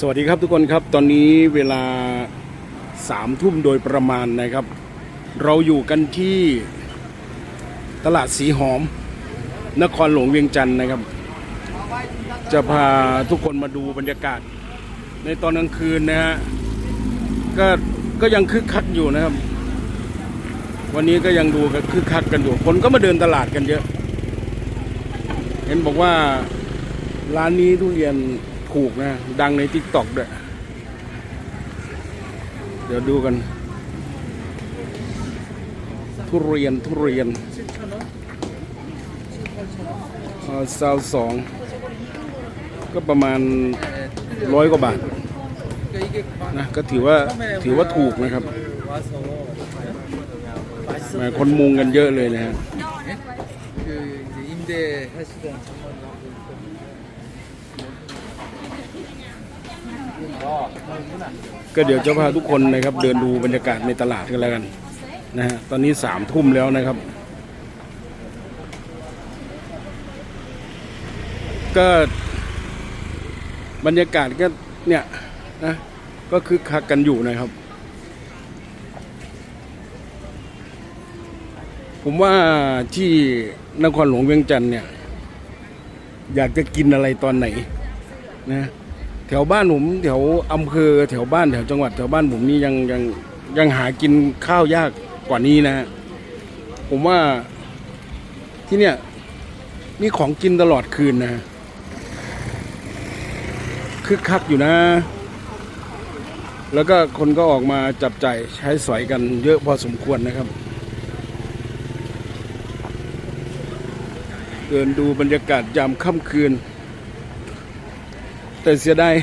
สวัสดีครับทุกคนครับตอนนี้เวลาสามทุ่มโดยประมาณนะครับ เราอยู่กันที่ตลาดสีหอม นครหลวงเวียงจันทร์นะครับ จะพาทุกคนมาดูบรรยากาศ ในตอนกลางคืนนะฮะก็ก็ยังคึกคักอยู่นะครับ วันนี้ก็ยังดูกันคึกคักกันอยู่คนก็มาเดินตลาดกันเยอะ เห็นบอกว่าร้านนี้ทุเรียน ถูกนะ ดังในทิกตอกด้วย เดี๋ยวดูกัน ทุเรียนทุเรียนซาวสองก็ประมาณร้อยกว่าบาทนะก็ถือว่าถือว่าถูกนะครับคนมุงกันเยอะเลยนะฮะ ก็เดี๋ยวจะพาทุกคนนะครับเดินดูบรรยากาศในตลาดกันแล้วกันนะฮะตอนนี้สามทุ่มแล้วนะครับ ก็บรรยากาศก็เนี่ยนะก็คึกคักกันอยู่นะครับ ผมว่าที่นครหลวงเวียงจันทร์เนี่ย อยากจะกินอะไรตอนไหนนะ ถวบ้านผมแถวอำเภอแถวบ้านแถวจังหวัดแถวบ้านผมนี่ยังยังยังหากินข้าวยากกว่านี้นะฮะผมว่าที่เนี่ยมีของกินตลอดคืนนะคึกคักอยู่นะ แล้วก็คนก็ออกมาจับใจ่ายใช้สอยกันเยอะพอสมควรนะครับ เดินดูบรรยากาศยามค่ำคืน แต่เสียดาย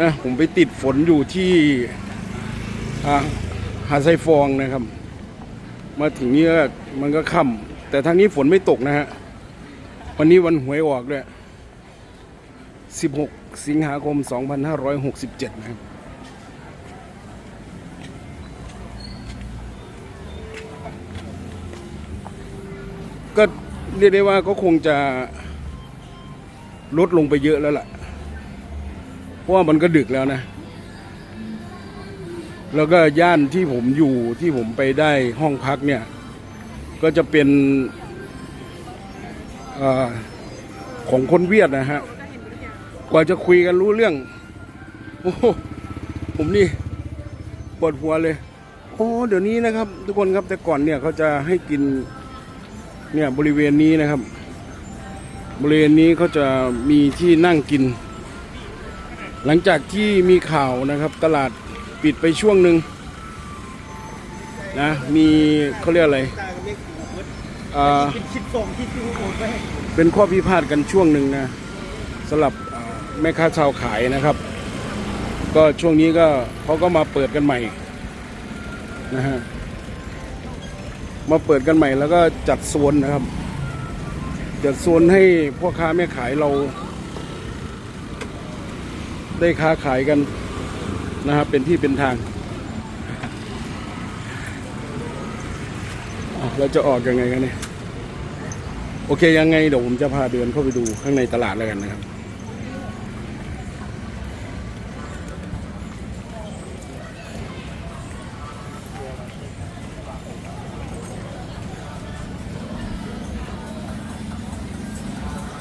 นะผมไปติดฝนอยู่ที่อ่าหาดไซฟองนะครับ มาถึงนี้ก็มันก็ค่ำแต่ทางนี้ฝนไม่ตกนะฮะวันนี้วันหวยออกด้วย16 สิงหาคม 2567 นะครับก็เรียกได้ว่าก็คงจะลดลงไปเยอะแล้วล่ะ ราะว่ามันก็ดึกแล้วนะ แล้วก็ย่านที่ผมอยู่ที่ผมไปได้ห้องพักเนี่ย ก็จะเป็นอของคนเวียดนะฮะ กว่าจะคุยกันรู้เรื่อง โอ้โหผมนี่ปวดหัวเลย โอ้เดี๋ยวนี้นะครับ ทุกคนครับแต่ก่อนเนี่ยเขาจะให้กินเนี่ยบริเวณนี้นะครับ บริเวณนี้เขาจะมีที่นั่งกิน หลังจากที่มีข่าวนะครับตลาดปิดไปช่วงหนึ่งนะมีเขาเรียกอะไรอ่าเป็นข้อพิพาทกันช่วงหนึ่งนะสำหรับแม่ค้าชาวขายนะครับ ก็ช่วงนี้ก็เขาก็มาเปิดกันใหม่นะฮะมาเปิดกันใหม่แล้วก็จัดโซนนะครับ จัดโซนให้พ่อค้าแม่ขายเรา ได้ค้าขายกันนะครับ เป็นที่เป็นทางเราจะออกยังไงกันเนี่ยโอเคยังไงเดี๋ยวผมจะพาเดินเข้าไปดูข้างในตลาดแล้วกันนะครับ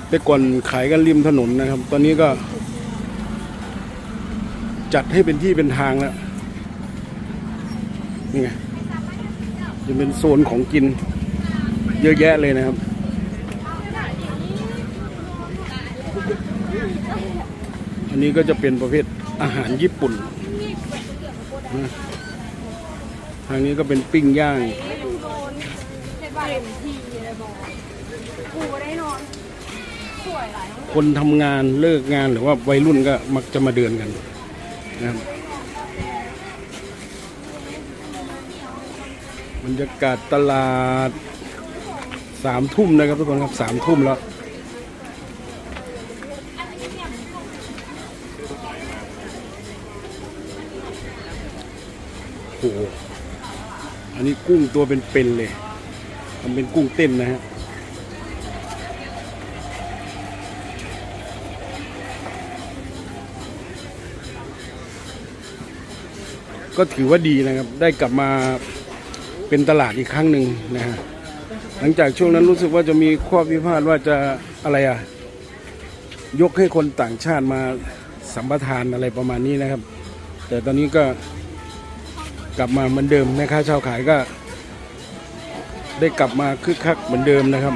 แต่ก่อนขายกันริมถนนนะครับ ตอนนี้ก็ จัดให้เป็นที่เป็นทางแล้ว นี่ไงจะเป็นโซนของกิน เยอะแยะเลยนะครับ อันนี้ก็จะเป็นประเภทอาหารญี่ปุ่น ทางนี้ก็เป็นปิ้งย่างเห็นว่าเต็มที่เลยบอกกูได้นอนสวยหลายห้องคนทำงานเลิกงานหรือว่าวัยรุ่นก็มักจะมาเดินกัน นะครับบรรยากาศตลาดสามทุ่มนะครับทุกคนครับสามทุ่มแล้วโอ้โหอันนี้กุ้งตัวเป็นๆเลยทำเป็นกุ้งเต้นนะฮะ ก็ถือว่าดีนะครับ ได้กลับมาเป็นตลาดอีกครั้งหนึ่งนะฮะหลังจากช่วงนั้นรู้สึกว่าจะมีข้อพิพาทว่าจะอะไรอะยกให้คนต่างชาติมาสัมปทานอะไรประมาณนี้นะครับ แต่ตอนนี้ก็กลับมาเหมือนเดิมแม่ค้าชาวขายก็ ได้กลับมาคึกคักเหมือนเดิมนะครับ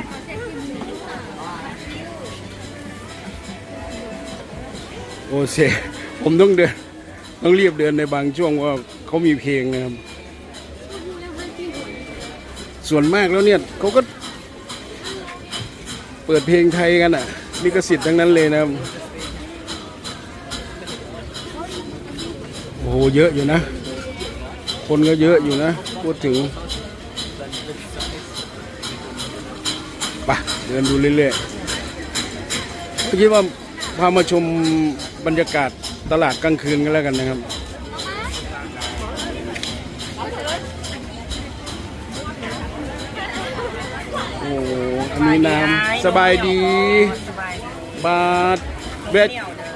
โอเซผมต้องเดิน ต้องรีบเดินในบางช่วงว่าเขามีเพลงนะครับ ส่วนมากแล้วเนี่ยเขาก็ เปิดเพลงไทยกันอะลิขสิทธิ์ทั้งนั้นเลยนะครับโอ้โหเยอะอยู่นะ คนก็เยอะอยู่นะ พูดถึงไปะเดินดูเรื่อยๆคิดว่าพามาชมบรรยากาศ ตลาดกลางคืนกันแล้วกันนะครับ โอ้โหอันนี้น้ำสบายดีสบายดีบาทแวะ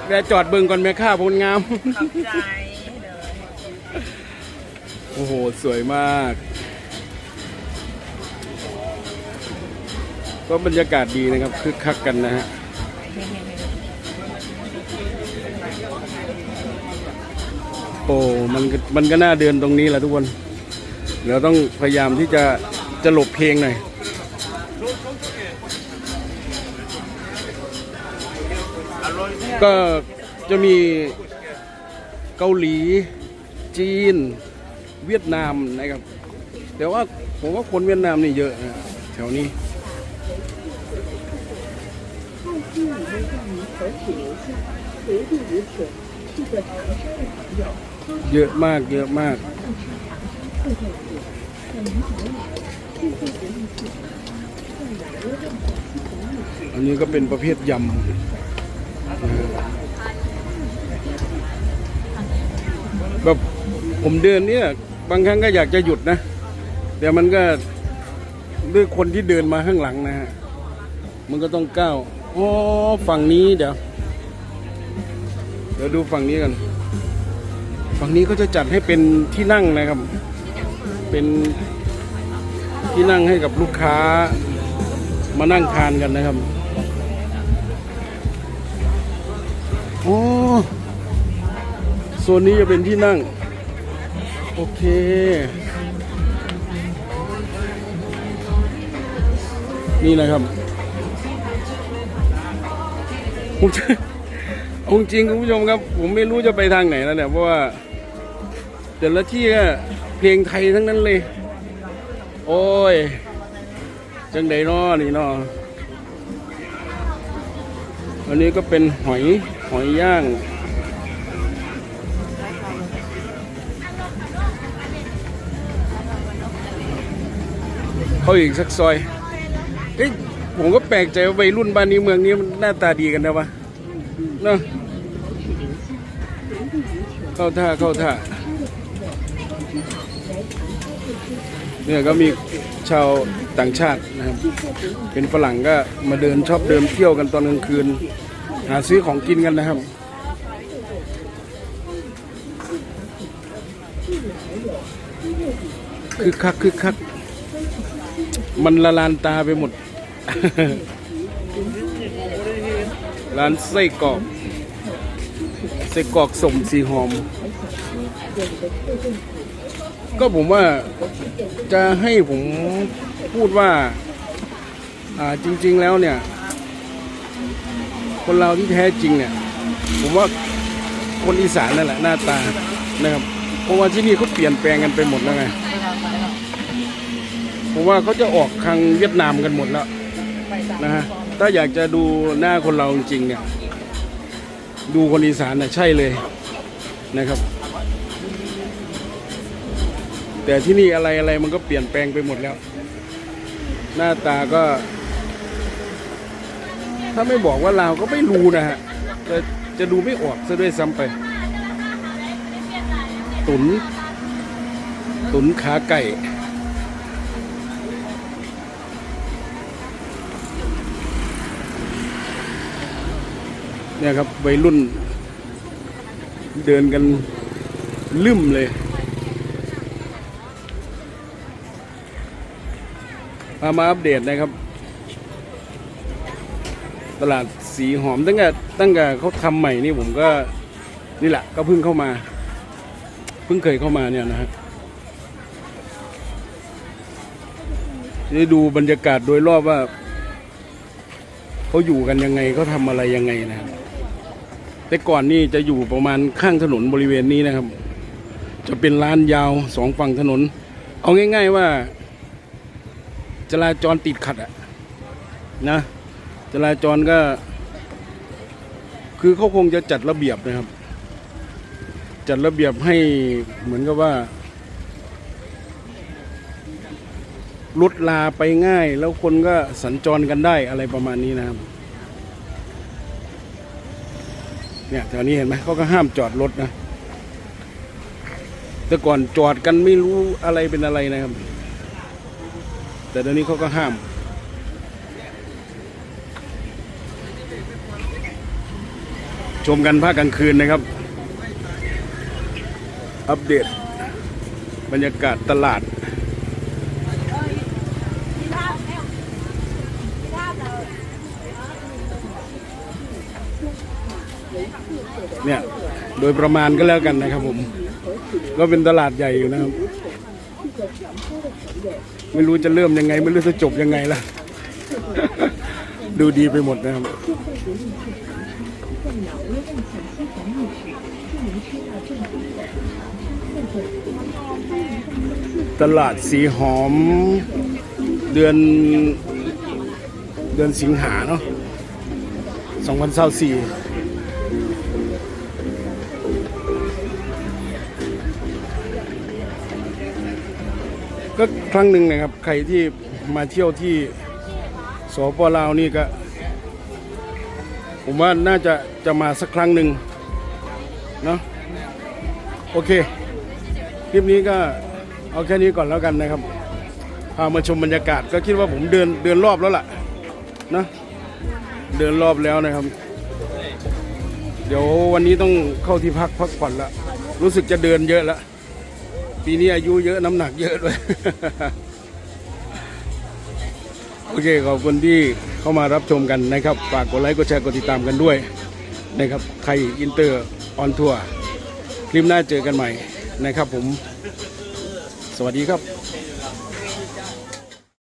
แวะจอดเบิ่งก่อนแม่ค่าพลงาม ขอบใจเลยโอ้โห สวยมาก ก็บรรยากาศดีนะครับคึกคักกันนะฮะ โอ้มันมันก็น่าเดินตรงนี้แหละทุกคน เดี๋ยวต้องพยายามที่จะจะหลบเพลงหน่อยก็จะมีเกาหลี จีน เวียดนามนะครับแต่ว่าผมว่าคนเวียดนามนี่เยอะนะแถวนี้ เยอะมากเยอะมาก อันนี้ก็เป็นประเภทยำแบบผมเดินเนี่ย บางครั้งก็อยากจะหยุดนะ แต่มันก็ด้วยคนที่เดินมาข้างหลังนะฮะ มันก็ต้องก้าวอ๋อฝั่งนี้เดี๋ยว เดี๋ยวดูฝั่งนี้กัน ฝั่งนี้ก็จะจัดให้เป็นที่นั่งนะครับ เป็นที่นั่งให้กับลูกค้ามานั่งทานกันนะครับโอ้โซนนี้จะเป็นที่นั่ง โอเคนี่นะครับผมจะเอาจริงคุณผู้ชมครับ ผมไม่รู้จะไปทางไหนแล้วเนี่ยเพราะว่า แต่ละที่ก็เพลงไทยทั้งนั้นเลย โอ้ย จังใดนอนี่นออันนี้ก็เป็นหอยหอยย่าง เข้าอีกสักซอยเอ้ยผมก็แปลกใจว่าวัยรุ่นบ้านนี้เมืองนี้มันหน้าตาดีกันนะวะเนาะเข้าท่าเข้าท่า เนี่ยก็มีชาวต่างชาตินะครับ เป็นฝรั่งก็มาเดินชอบเดินเที่ยวกันตอนกลางคืน หาซื้อของกินกันนะครับ คึกคักคึกคัก มันละลานตาไปหมด ร้านไส้กรอกไส้กรอกสมสีหอม ก็ผมว่าจะให้ผมพูดว่า อ่าจริง ๆ แล้วเนี่ย คนเราที่แท้จริงเนี่ย ผมว่าคนอีสานนั่นแหละหน้าตานะครับ เพราะว่าที่นี่เขาเปลี่ยนแปลงกันไปหมดแล้วไงผมว่าเขาจะออกทางเวียดนามกันหมดแล้วนะฮะถ้าอยากจะดูหน้าคนเราจริงๆเนี่ย ดูคนอีสานน่ะใช่เลยนะครับ แต่ที่นี่อะไรอะไรมันก็เปลี่ยนแปลงไปหมดแล้ว หน้าตาก็ ถ้าไม่บอกว่าลาวก็ไม่รู้นะฮะแต่จะดูไม่ออกซะด้วยซ้ำไป ตุน ตุนขาไก่เนี่ยครับวัยรุ่นเดินกันลืมเลยามาอัปเดตนะครับ ตลาดสีหอมตั้งแต่ตั้งแต่เขาทำใหม่นี่ผมก็นี่แหละก็เพิ่งเข้ามา เพิ่งเคยเข้ามาเนี่ยนะฮะได้ดูบรรยากาศโดยรอบว่าเขาอยู่กันยังไงเขาทำอะไรยังไงนะครับแต่ก่อนนี่จะอยู่ประมาณข้างถนนบริเวณนี้นะครับ จะเป็นร้านยาวสองฝั่งถนน เอาง่าย ๆว่า ราจรติดขัดอะนะจราจรก็ คือเขาคงจะจัดระเบียบนะครับ จัดระเบียบให้เหมือนกับว่ารถลาไปง่าย แล้วคนก็สัญจรกันได้อะไรประมาณนี้นะครับเนี่ยแถวนี้เห็นไหมเขาก็ห้ามจอดรถนะ แต่ก่อนจอดกันไม่รู้อะไรเป็นอะไรนะครับ แต่เดี๋ยวนี้เขาก็ห้าม ชมกันภาคกลางคืนนะครับ อัปเดต บรรยากาศตลาดเนี่ยโดยประมาณก็แล้วกันนะครับผม ก็เป็นตลาดใหญ่อยู่นะครับ ไม่รู้จะเริ่มยังไง ไม่รู้จะจบยังไงล่ะดูดีไปหมดนะครับตลาดสีหอม เดือนเดือนสิงหาเนาะ2024 ก็ครั้งหนึ่งนะครับ ใครที่มาเที่ยวที่สปลาวนี่ก็ ผมว่าน่าจะจะมาสักครั้งหนึ่งเนาะโอเค คลิปนี้ก็เอาแค่นี้ก่อนแล้วกันนะครับ พามาชมบรรยากาศก็คิดว่าผมเดินเดินรอบแล้วล่ะนะเดินรอบแล้วนะครับ เดี๋ยววันนี้ต้องเข้าที่พักพักผ่อนละรู้สึกจะเดินเยอะแล้ว ปีนี้อายุเยอะน้ำหนักเยอะด้วย โอเคขอบคุณที่เข้ามารับชมกันนะครับ ฝากกดไลค์กดแชร์กดติดตามกันด้วยนะครับไทยอินเตอร์ออนทัวร์คลิปหน้าเจอกันใหม่นะครับผม สวัสดีครับ